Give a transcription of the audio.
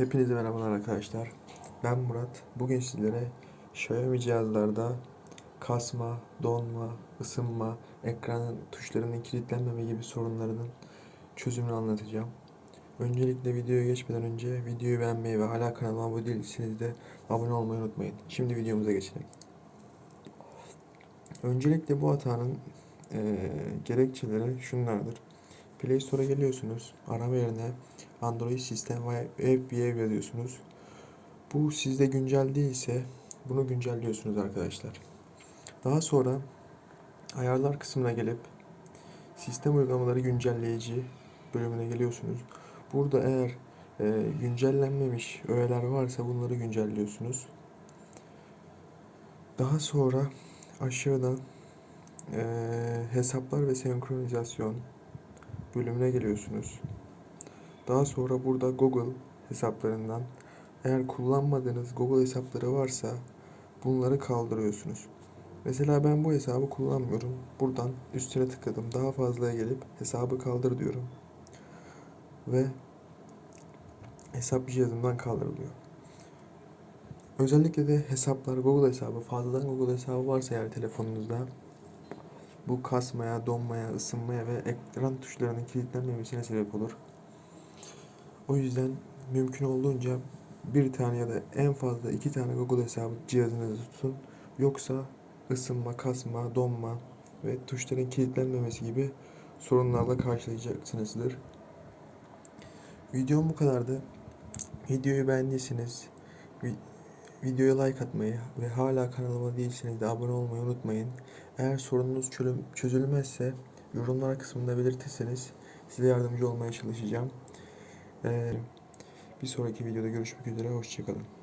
Hepinize merhabalar arkadaşlar. Ben Murat. Bugün sizlere Xiaomi cihazlarda kasma, donma, ısınma, ekranın tuşlarının kilitlenmeme gibi sorunlarının çözümünü anlatacağım. Öncelikle videoya geçmeden önce videoyu beğenmeyi ve hala kanalıma abone değilseniz de abone olmayı unutmayın. Şimdi videomuza geçelim. Öncelikle bu hatanın eee, gerekçeleri şunlardır. Play Store'a geliyorsunuz. Arama yerine Android sistem ve Web yazıyorsunuz. Bu sizde güncel değilse bunu güncelliyorsunuz arkadaşlar. Daha sonra ayarlar kısmına gelip sistem uygulamaları güncelleyici bölümüne geliyorsunuz. Burada eğer e, güncellenmemiş öğeler varsa bunları güncelliyorsunuz. Daha sonra aşağıdan e, hesaplar ve senkronizasyon bölümüne geliyorsunuz. Daha sonra burada Google hesaplarından eğer kullanmadığınız Google hesapları varsa bunları kaldırıyorsunuz. Mesela ben bu hesabı kullanmıyorum. Buradan üstüne tıkladım. Daha fazlaya gelip hesabı kaldır diyorum. Ve hesap cihazımdan kaldırılıyor. Özellikle de hesaplar Google hesabı fazladan Google hesabı varsa eğer telefonunuzda bu kasmaya, donmaya, ısınmaya ve ekran tuşlarının kilitlenmemesine sebep olur. O yüzden mümkün olduğunca bir tane ya da en fazla iki tane Google hesabı cihazınızda tutun. Yoksa ısınma, kasma, donma ve tuşların kilitlenmemesi gibi sorunlarla karşılayacaksınızdır. Videom bu kadardı. Videoyu beğendiyseniz videoya like atmayı ve hala kanalıma değilseniz de abone olmayı unutmayın. Eğer sorununuz çözülmezse yorumlar kısmında belirtirseniz size yardımcı olmaya çalışacağım. Ee, bir sonraki videoda görüşmek üzere. Hoşçakalın.